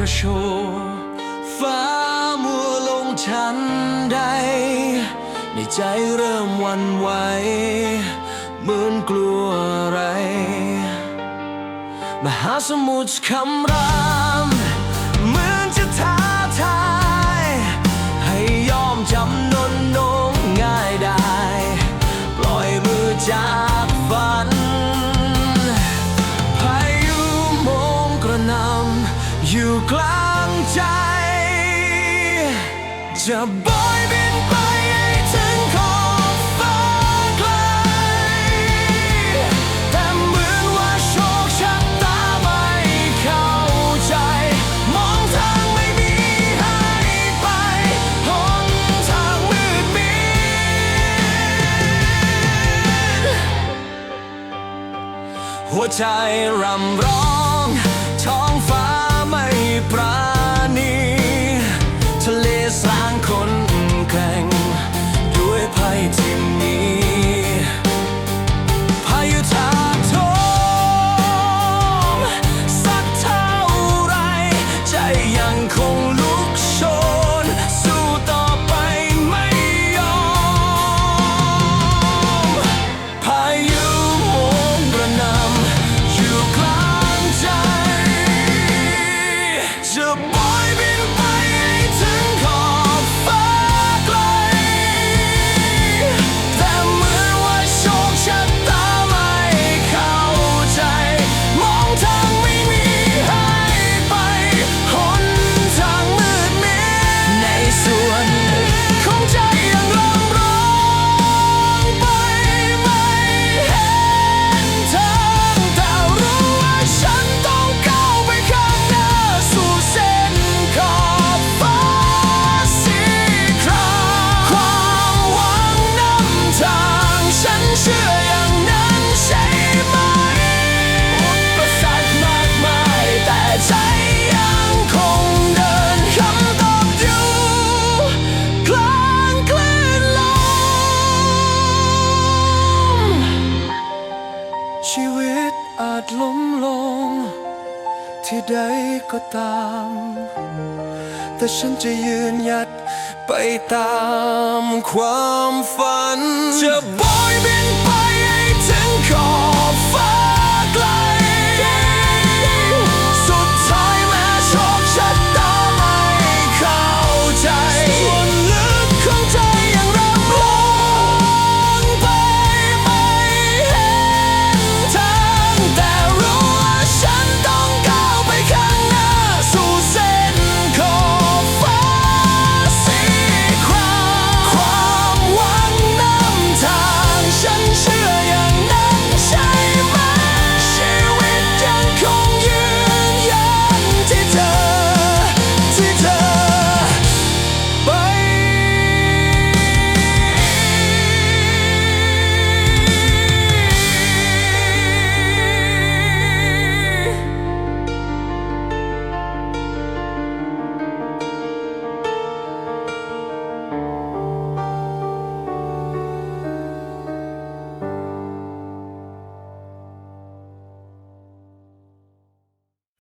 ระโชฟ้ามัวลงฉันใด ในใจเริ่มวันไหวเหมือนกลัวอะไร มหาสมุทรคำรามเหมือนจะท้าทาย อยู่กลางใจ จะบอยบินไปให้ถึงขอบฟ้าไกล แต่เหมือนว่าโชคชะตาไม่เข้าใจ มองทางไม่มีให้ไปหนทางมืดมิดหัวใจรำร้อง ยังคงลุกโชน สู้ต่อไปไม่ยอม พายุโหมกระหนำอยู่กลางใจ จะบอยบินไปให้ถึง วิตอาจล้มลง ที่ใดก็ตาม แต่ฉันจะยืนหยัดไปตามความฝัน จะบอยบิน